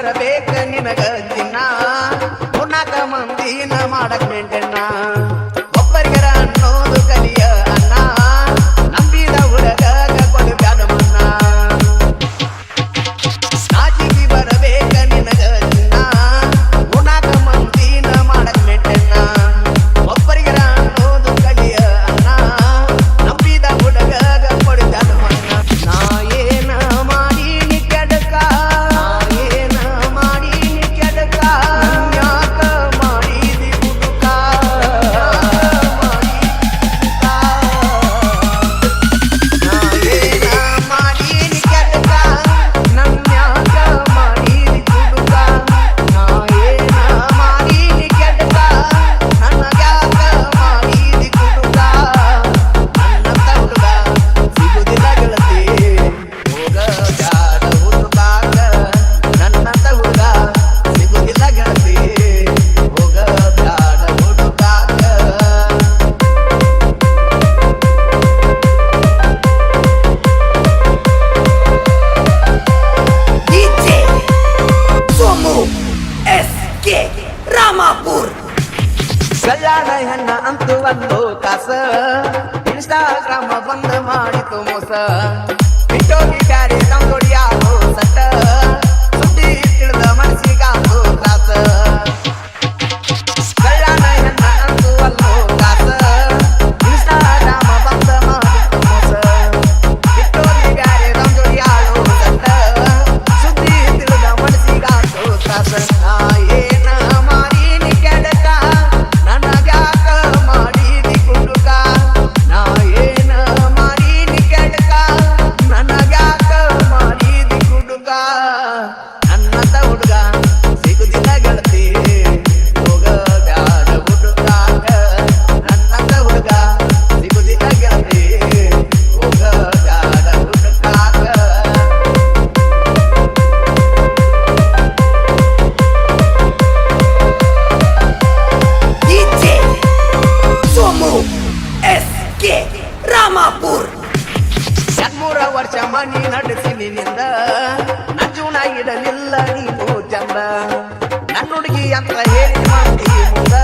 ಬರಬೇಕ ನಿನಗ ದಿನ ಉನ್ನತ ಮಂದಿನ ಮಾಡಕ್ ನಿಂಟಣ್ಣ ಹೆಣ್ಣ ಅಂತೂ ಒಂದು ತಾಸ. ಇನ್ಸ್ಟಾಗ್ರಾಮ ಬಂದ್ ಮಾಡಿತು ಮೋಸ. ಬಿಟ್ಟೋಗಿ ಬ್ಯಾರೆ ನಮ್ಮ ಸಟ್ಟ ಚಮನಿ ನಡೆಸಿನಿಂದ ನಂಜುಣ ಇಡಲಿಲ್ಲ ನೀವು ಚಂದ. ನನ್ನ ಹುಡುಗಿ ಅಂತ ಹೇಳಿ ಮಾಡಿ ಮುಂದ.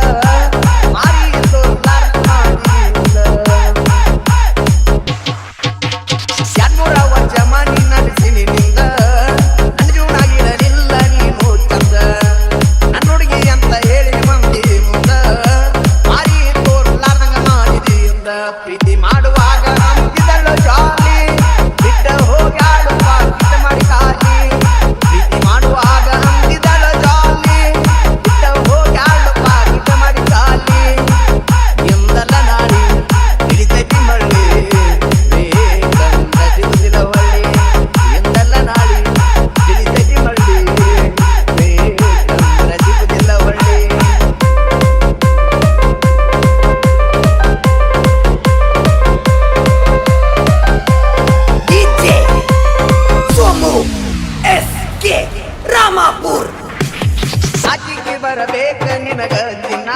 ರಾಮಾಪುರ್. ಸಾಕಿಗೆ ಬರಬೇಕ ನಿನಗ ದಿನ.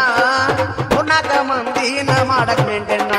ಉನ್ನತ ಮಂದಿನ ಮಾಡಕ್ಕೆ ನೆಂಟಣ್ಣ